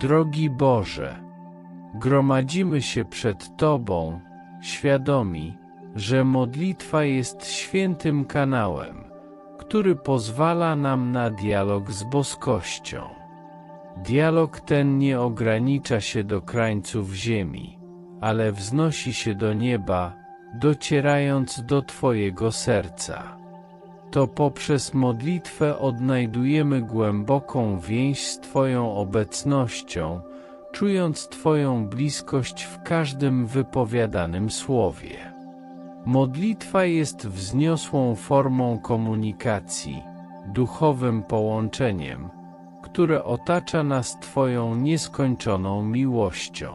Drogi Boże, gromadzimy się przed Tobą, świadomi, że modlitwa jest świętym kanałem, który pozwala nam na dialog z boskością. Dialog ten nie ogranicza się do krańców ziemi, ale wznosi się do nieba, docierając do Twojego serca. To poprzez modlitwę odnajdujemy głęboką więź z Twoją obecnością, czując Twoją bliskość w każdym wypowiadanym słowie. Modlitwa jest wzniosłą formą komunikacji, duchowym połączeniem, które otacza nas Twoją nieskończoną miłością.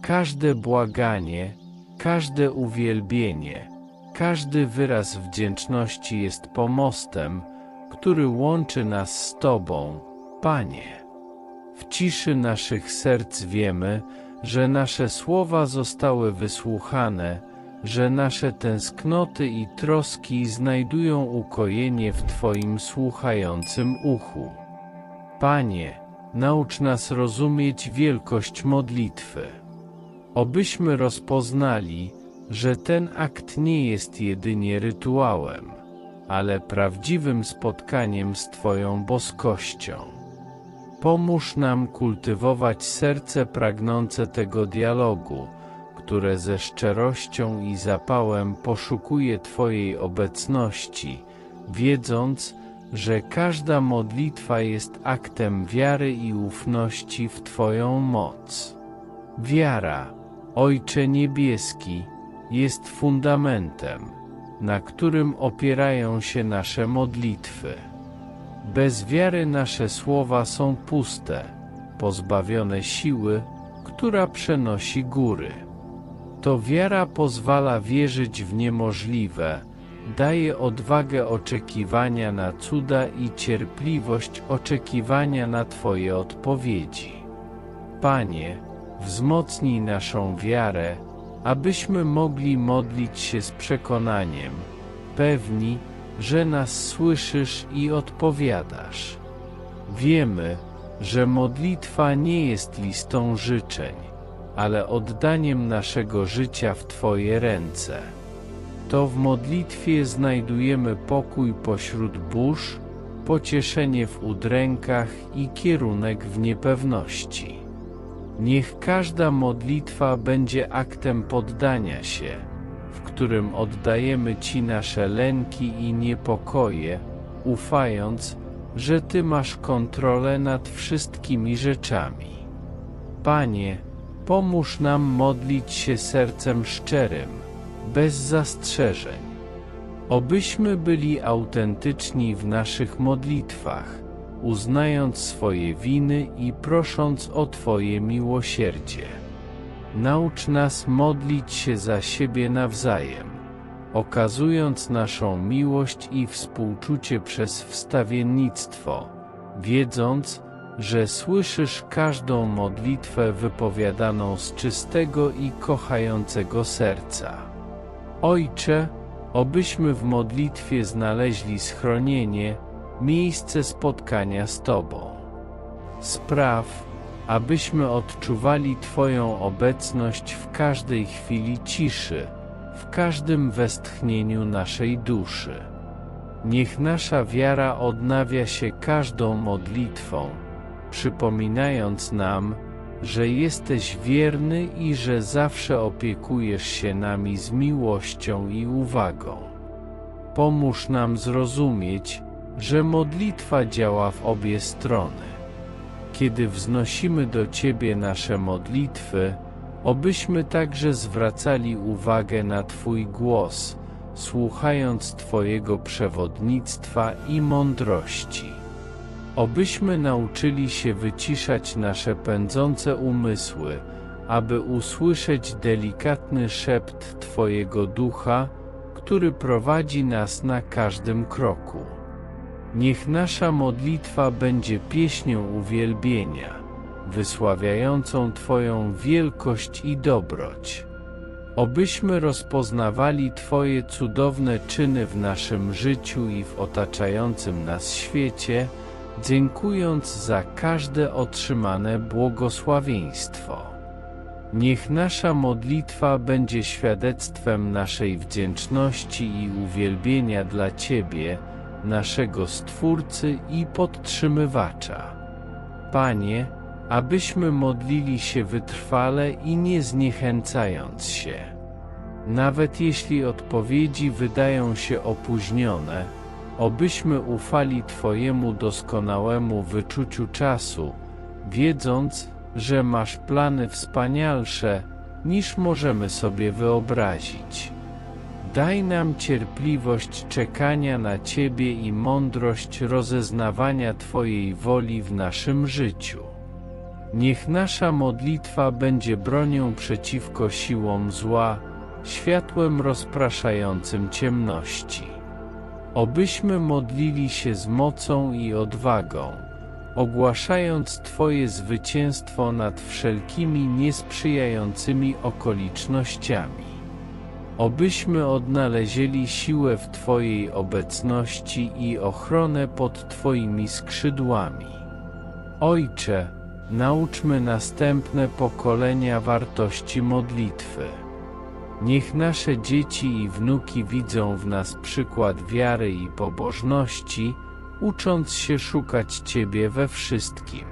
Każde błaganie, każde uwielbienie, każdy wyraz wdzięczności jest pomostem, który łączy nas z Tobą, Panie. W ciszy naszych serc wiemy, że nasze słowa zostały wysłuchane, że nasze tęsknoty i troski znajdują ukojenie w Twoim słuchającym uchu. Panie, naucz nas rozumieć wielkość modlitwy. Obyśmy rozpoznali, że ten akt nie jest jedynie rytuałem, ale prawdziwym spotkaniem z Twoją boskością. Pomóż nam kultywować serce pragnące tego dialogu, które ze szczerością i zapałem poszukuje Twojej obecności, wiedząc, że każda modlitwa jest aktem wiary i ufności w Twoją moc. Wiara, Ojcze Niebieski, jest fundamentem, na którym opierają się nasze modlitwy. Bez wiary nasze słowa są puste, pozbawione siły, która przenosi góry. To wiara pozwala wierzyć w niemożliwe, daje odwagę oczekiwania na cuda i cierpliwość oczekiwania na Twoje odpowiedzi. Panie, wzmocnij naszą wiarę, abyśmy mogli modlić się z przekonaniem, pewni, że nas słyszysz i odpowiadasz. Wiemy, że modlitwa nie jest listą życzeń, ale oddaniem naszego życia w Twoje ręce. To w modlitwie znajdujemy pokój pośród burz, pocieszenie w udrękach i kierunek w niepewności. Niech każda modlitwa będzie aktem poddania się, w którym oddajemy Ci nasze lęki i niepokoje, ufając, że Ty masz kontrolę nad wszystkimi rzeczami. Panie, pomóż nam modlić się sercem szczerym, bez zastrzeżeń. Obyśmy byli autentyczni w naszych modlitwach, uznając swoje winy i prosząc o Twoje miłosierdzie. Naucz nas modlić się za siebie nawzajem, okazując naszą miłość i współczucie przez wstawiennictwo, wiedząc, że słyszysz każdą modlitwę wypowiadaną z czystego i kochającego serca. Ojcze, obyśmy w modlitwie znaleźli schronienie, miejsce spotkania z Tobą. Spraw, abyśmy odczuwali Twoją obecność w każdej chwili ciszy, w każdym westchnieniu naszej duszy. Niech nasza wiara odnawia się każdą modlitwą, przypominając nam, że jesteś wierny i że zawsze opiekujesz się nami z miłością i uwagą. Pomóż nam zrozumieć, że modlitwa działa w obie strony. Kiedy wznosimy do Ciebie nasze modlitwy, obyśmy także zwracali uwagę na Twój głos, słuchając Twojego przewodnictwa i mądrości. Obyśmy nauczyli się wyciszać nasze pędzące umysły, aby usłyszeć delikatny szept Twojego ducha, który prowadzi nas na każdym kroku. Niech nasza modlitwa będzie pieśnią uwielbienia, wysławiającą Twoją wielkość i dobroć. Obyśmy rozpoznawali Twoje cudowne czyny w naszym życiu i w otaczającym nas świecie, dziękując za każde otrzymane błogosławieństwo. Niech nasza modlitwa będzie świadectwem naszej wdzięczności i uwielbienia dla Ciebie, naszego Stwórcy i podtrzymywacza. Panie, abyśmy modlili się wytrwale i nie zniechęcając się. Nawet jeśli odpowiedzi wydają się opóźnione, obyśmy ufali Twojemu doskonałemu wyczuciu czasu, wiedząc, że masz plany wspanialsze, niż możemy sobie wyobrazić. Daj nam cierpliwość czekania na Ciebie i mądrość rozeznawania Twojej woli w naszym życiu. Niech nasza modlitwa będzie bronią przeciwko siłom zła, światłem rozpraszającym ciemności. Obyśmy modlili się z mocą i odwagą, ogłaszając Twoje zwycięstwo nad wszelkimi niesprzyjającymi okolicznościami. Obyśmy odnaleźli siłę w Twojej obecności i ochronę pod Twoimi skrzydłami. Ojcze, nauczmy następne pokolenia wartości modlitwy. Niech nasze dzieci i wnuki widzą w nas przykład wiary i pobożności, ucząc się szukać Ciebie we wszystkim.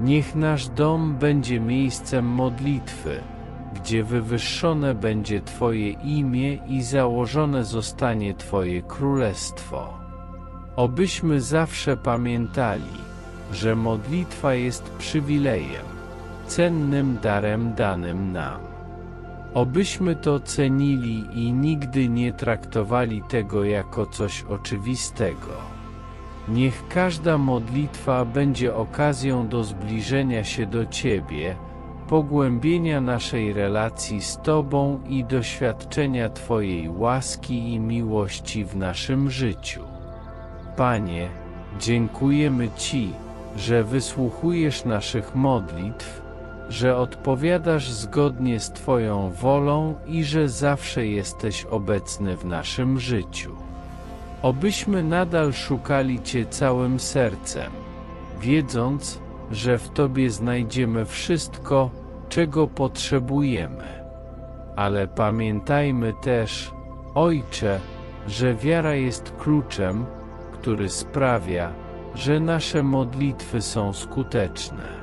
Niech nasz dom będzie miejscem modlitwy, gdzie wywyższone będzie Twoje imię i założone zostanie Twoje królestwo. Obyśmy zawsze pamiętali, że modlitwa jest przywilejem, cennym darem danym nam. Obyśmy to cenili i nigdy nie traktowali tego jako coś oczywistego. Niech każda modlitwa będzie okazją do zbliżenia się do Ciebie, pogłębienia naszej relacji z Tobą i doświadczenia Twojej łaski i miłości w naszym życiu. Panie, dziękujemy Ci, że wysłuchujesz naszych modlitw, że odpowiadasz zgodnie z Twoją wolą i że zawsze jesteś obecny w naszym życiu. Obyśmy nadal szukali Cię całym sercem, wiedząc, że w Tobie znajdziemy wszystko, czego potrzebujemy. Ale pamiętajmy też, Ojcze, że wiara jest kluczem, który sprawia, że nasze modlitwy są skuteczne.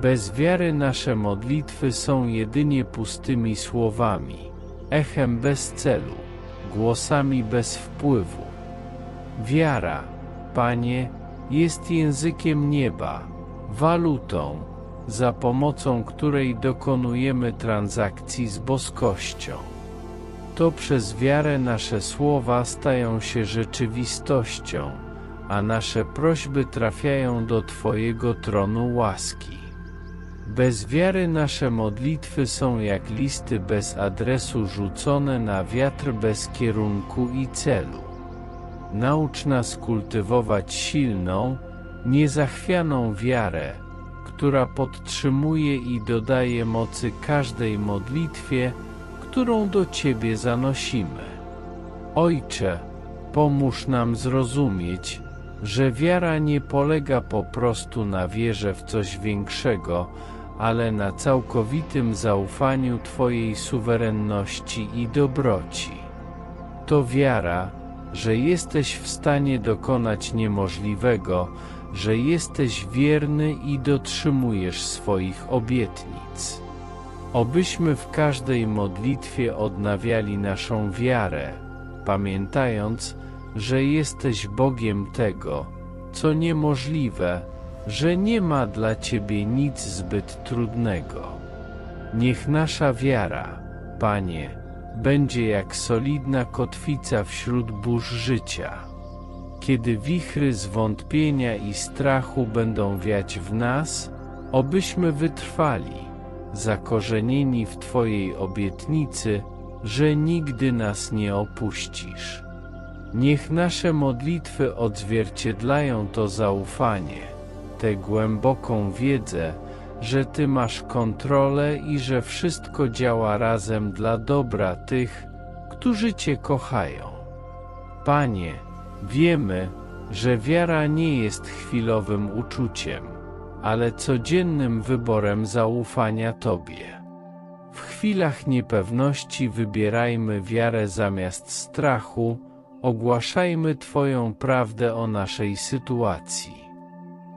Bez wiary nasze modlitwy są jedynie pustymi słowami, echem bez celu, głosami bez wpływu. Wiara, Panie, jest językiem nieba, walutą, za pomocą której dokonujemy transakcji z boskością. To przez wiarę nasze słowa stają się rzeczywistością, a nasze prośby trafiają do Twojego tronu łaski. Bez wiary nasze modlitwy są jak listy bez adresu rzucone na wiatr bez kierunku i celu. Naucz nas kultywować silną, niezachwianą wiarę, która podtrzymuje i dodaje mocy każdej modlitwie, którą do Ciebie zanosimy. Ojcze, pomóż nam zrozumieć, że wiara nie polega po prostu na wierze w coś większego, ale na całkowitym zaufaniu Twojej suwerenności i dobroci. To wiara, że jesteś w stanie dokonać niemożliwego, że jesteś wierny i dotrzymujesz swoich obietnic. Obyśmy w każdej modlitwie odnawiali naszą wiarę, pamiętając, że jesteś Bogiem tego, co niemożliwe, że nie ma dla Ciebie nic zbyt trudnego. Niech nasza wiara, Panie, będzie jak solidna kotwica wśród burz życia. Kiedy wichry zwątpienia i strachu będą wiać w nas, obyśmy wytrwali, zakorzenieni w Twojej obietnicy, że nigdy nas nie opuścisz. Niech nasze modlitwy odzwierciedlają to zaufanie, tę głęboką wiedzę, że Ty masz kontrolę i że wszystko działa razem dla dobra tych, którzy Cię kochają. Panie, wiemy, że wiara nie jest chwilowym uczuciem, ale codziennym wyborem zaufania Tobie. W chwilach niepewności wybierajmy wiarę zamiast strachu, ogłaszajmy Twoją prawdę o naszej sytuacji.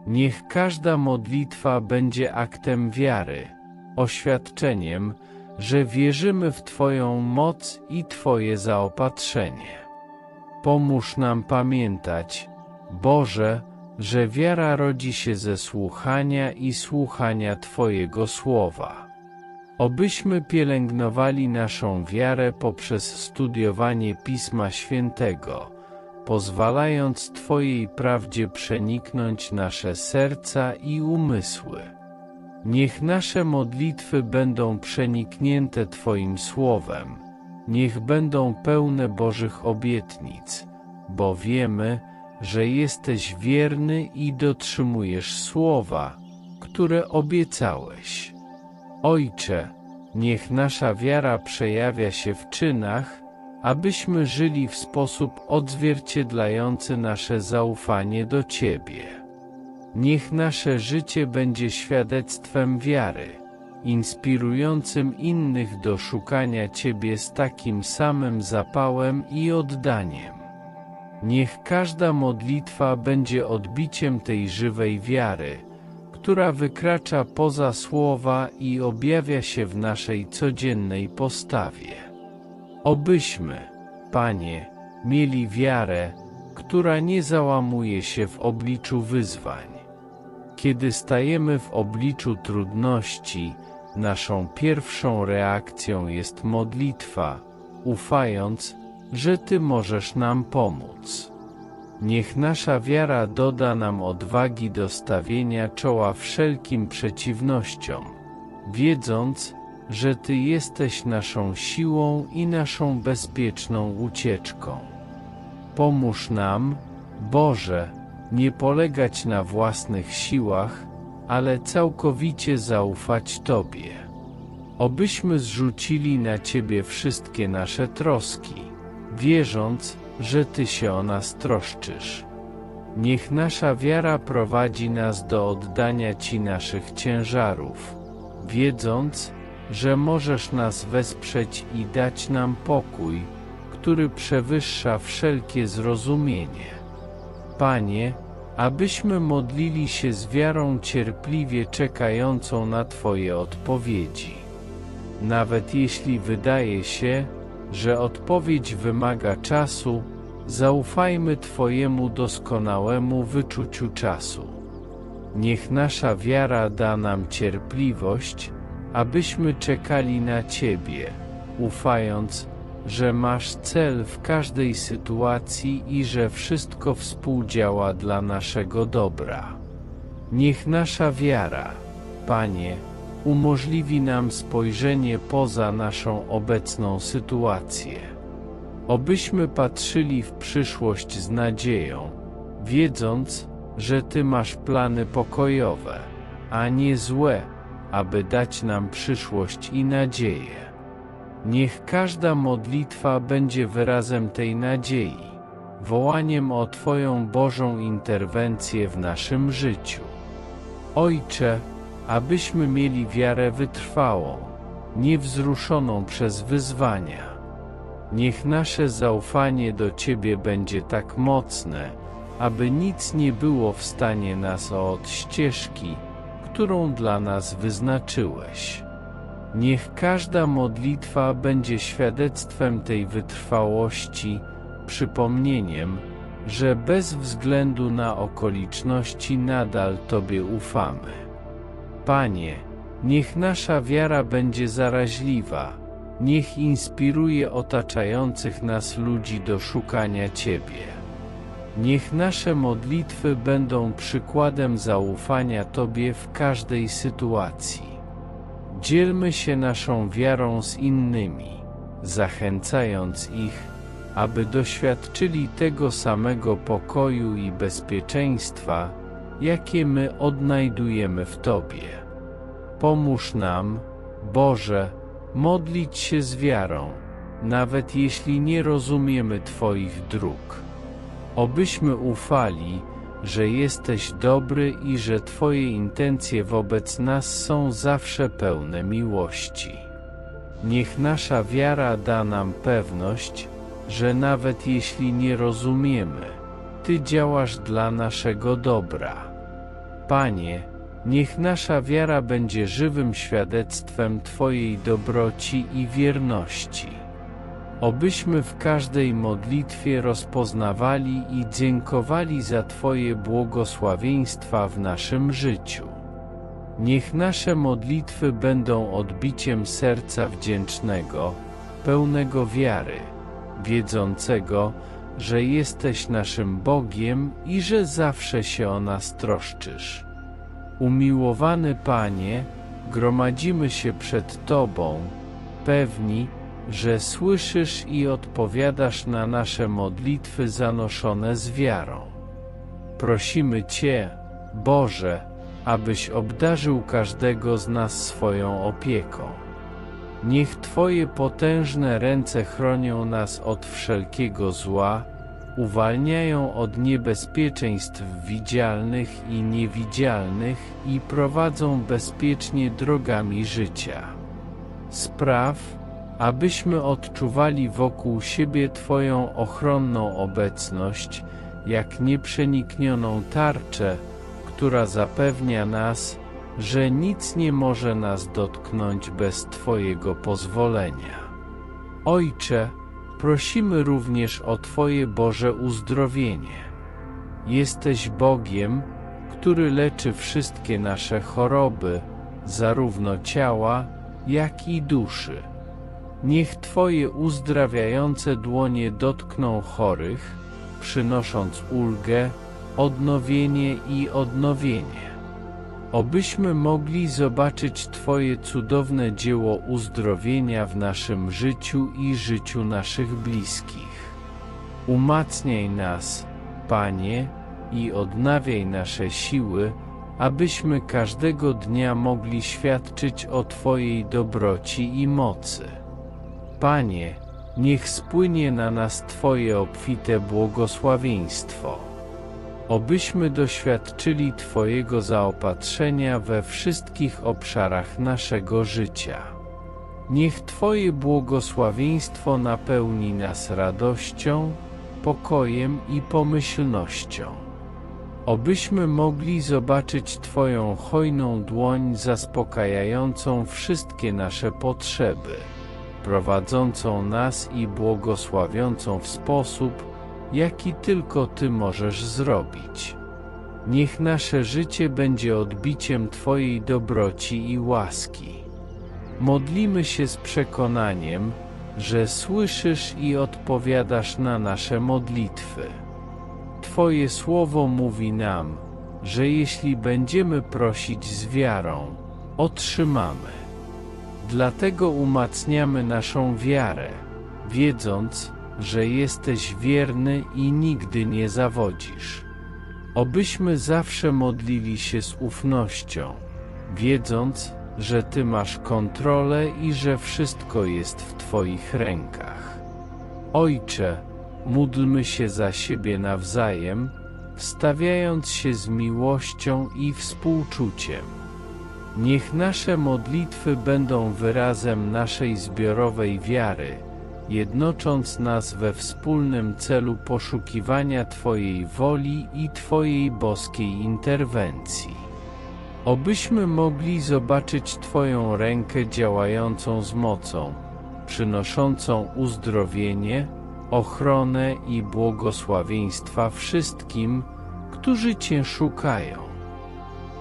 Niech każda modlitwa będzie aktem wiary, oświadczeniem, że wierzymy w Twoją moc i Twoje zaopatrzenie. Pomóż nam pamiętać, Boże, że wiara rodzi się ze słuchania i słuchania Twojego słowa. Obyśmy pielęgnowali naszą wiarę poprzez studiowanie Pisma Świętego, pozwalając Twojej prawdzie przeniknąć nasze serca i umysły. Niech nasze modlitwy będą przeniknięte Twoim Słowem, niech będą pełne Bożych obietnic, bo wiemy, że jesteś wierny i dotrzymujesz słowa, które obiecałeś. Ojcze, niech nasza wiara przejawia się w czynach, abyśmy żyli w sposób odzwierciedlający nasze zaufanie do Ciebie. Niech nasze życie będzie świadectwem wiary, inspirującym innych do szukania Ciebie z takim samym zapałem i oddaniem. Niech każda modlitwa będzie odbiciem tej żywej wiary, która wykracza poza słowa i objawia się w naszej codziennej postawie. Obyśmy, Panie, mieli wiarę, która nie załamuje się w obliczu wyzwań. Kiedy stajemy w obliczu trudności, naszą pierwszą reakcją jest modlitwa, ufając, że Ty możesz nam pomóc. Niech nasza wiara doda nam odwagi do stawienia czoła wszelkim przeciwnościom, wiedząc, że Ty jesteś naszą siłą i naszą bezpieczną ucieczką. Pomóż nam, Boże, nie polegać na własnych siłach, ale całkowicie zaufać Tobie. Obyśmy zrzucili na Ciebie wszystkie nasze troski, wierząc, że Ty się o nas troszczysz. Niech nasza wiara prowadzi nas do oddania Ci naszych ciężarów, wiedząc, że możesz nas wesprzeć i dać nam pokój, który przewyższa wszelkie zrozumienie. Panie, abyśmy modlili się z wiarą cierpliwie czekającą na Twoje odpowiedzi. Nawet jeśli wydaje się, że odpowiedź wymaga czasu, zaufajmy Twojemu doskonałemu wyczuciu czasu. Niech nasza wiara da nam cierpliwość, abyśmy czekali na Ciebie, ufając, że masz cel w każdej sytuacji i że wszystko współdziała dla naszego dobra. Niech nasza wiara, Panie, umożliwi nam spojrzenie poza naszą obecną sytuację. Obyśmy patrzyli w przyszłość z nadzieją, wiedząc, że Ty masz plany pokojowe, a nie złe, aby dać nam przyszłość i nadzieję. Niech każda modlitwa będzie wyrazem tej nadziei, wołaniem o Twoją Bożą interwencję w naszym życiu. Ojcze, abyśmy mieli wiarę wytrwałą, niewzruszoną przez wyzwania. Niech nasze zaufanie do Ciebie będzie tak mocne, aby nic nie było w stanie nas od ścieżki, którą dla nas wyznaczyłeś. Niech każda modlitwa będzie świadectwem tej wytrwałości, przypomnieniem, że bez względu na okoliczności nadal Tobie ufamy. Panie, niech nasza wiara będzie zaraźliwa, niech inspiruje otaczających nas ludzi do szukania Ciebie. Niech nasze modlitwy będą przykładem zaufania Tobie w każdej sytuacji. Dzielmy się naszą wiarą z innymi, zachęcając ich, aby doświadczyli tego samego pokoju i bezpieczeństwa, jakie my odnajdujemy w Tobie. Pomóż nam, Boże, modlić się z wiarą, nawet jeśli nie rozumiemy Twoich dróg. Obyśmy ufali, że jesteś dobry i że Twoje intencje wobec nas są zawsze pełne miłości. Niech nasza wiara da nam pewność, że nawet jeśli nie rozumiemy, Ty działasz dla naszego dobra. Panie, niech nasza wiara będzie żywym świadectwem Twojej dobroci i wierności. Obyśmy w każdej modlitwie rozpoznawali i dziękowali za Twoje błogosławieństwa w naszym życiu. Niech nasze modlitwy będą odbiciem serca wdzięcznego, pełnego wiary, wiedzącego, że jesteś naszym Bogiem i że zawsze się o nas troszczysz. Umiłowany Panie, gromadzimy się przed Tobą, pewni, że słyszysz i odpowiadasz na nasze modlitwy zanoszone z wiarą. Prosimy Cię, Boże, abyś obdarzył każdego z nas swoją opieką. Niech Twoje potężne ręce chronią nas od wszelkiego zła, uwalniają od niebezpieczeństw widzialnych i niewidzialnych i prowadzą bezpiecznie drogami życia. Spraw, abyśmy odczuwali wokół siebie Twoją ochronną obecność, jak nieprzeniknioną tarczę, która zapewnia nas, że nic nie może nas dotknąć bez Twojego pozwolenia. Ojcze, prosimy również o Twoje Boże uzdrowienie. Jesteś Bogiem, który leczy wszystkie nasze choroby, zarówno ciała, jak i duszy. Niech Twoje uzdrawiające dłonie dotkną chorych, przynosząc ulgę, odnowienie i odnowienie. Obyśmy mogli zobaczyć Twoje cudowne dzieło uzdrowienia w naszym życiu i życiu naszych bliskich. Umacniaj nas, Panie, i odnawiaj nasze siły, abyśmy każdego dnia mogli świadczyć o Twojej dobroci i mocy. Panie, niech spłynie na nas Twoje obfite błogosławieństwo. Obyśmy doświadczyli Twojego zaopatrzenia we wszystkich obszarach naszego życia. Niech Twoje błogosławieństwo napełni nas radością, pokojem i pomyślnością. Obyśmy mogli zobaczyć Twoją hojną dłoń zaspokajającą wszystkie nasze potrzeby prowadzącą nas i błogosławiącą w sposób, jaki tylko Ty możesz zrobić. Niech nasze życie będzie odbiciem Twojej dobroci i łaski. Modlimy się z przekonaniem, że słyszysz i odpowiadasz na nasze modlitwy. Twoje słowo mówi nam, że jeśli będziemy prosić z wiarą, otrzymamy. Dlatego umacniamy naszą wiarę, wiedząc, że jesteś wierny i nigdy nie zawodzisz. Obyśmy zawsze modlili się z ufnością, wiedząc, że Ty masz kontrolę i że wszystko jest w Twoich rękach. Ojcze, módlmy się za siebie nawzajem, wstawiając się z miłością i współczuciem. Niech nasze modlitwy będą wyrazem naszej zbiorowej wiary, jednocząc nas we wspólnym celu poszukiwania Twojej woli i Twojej boskiej interwencji. Obyśmy mogli zobaczyć Twoją rękę działającą z mocą, przynoszącą uzdrowienie, ochronę i błogosławieństwa wszystkim, którzy Cię szukają.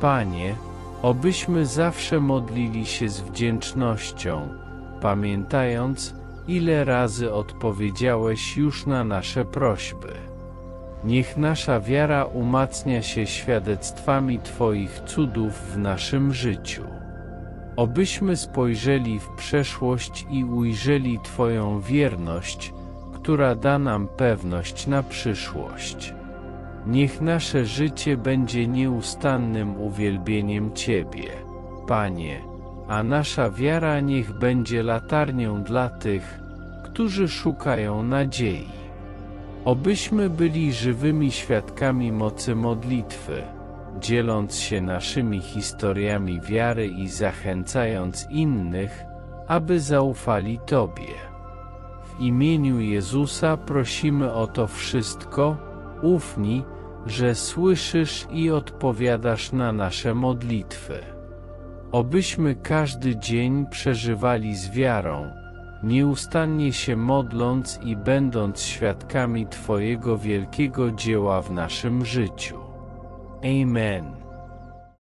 Panie, Obyśmy zawsze modlili się z wdzięcznością, pamiętając, ile razy odpowiedziałeś już na nasze prośby. Niech nasza wiara umacnia się świadectwami Twoich cudów w naszym życiu. Obyśmy spojrzeli w przeszłość i ujrzeli Twoją wierność, która da nam pewność na przyszłość. Niech nasze życie będzie nieustannym uwielbieniem Ciebie, Panie, a nasza wiara niech będzie latarnią dla tych, którzy szukają nadziei. Obyśmy byli żywymi świadkami mocy modlitwy, dzieląc się naszymi historiami wiary i zachęcając innych, aby zaufali Tobie. W imieniu Jezusa prosimy o to wszystko, ufni, że słyszysz i odpowiadasz na nasze modlitwy. Obyśmy każdy dzień przeżywali z wiarą, nieustannie się modląc i będąc świadkami Twojego wielkiego dzieła w naszym życiu. Amen.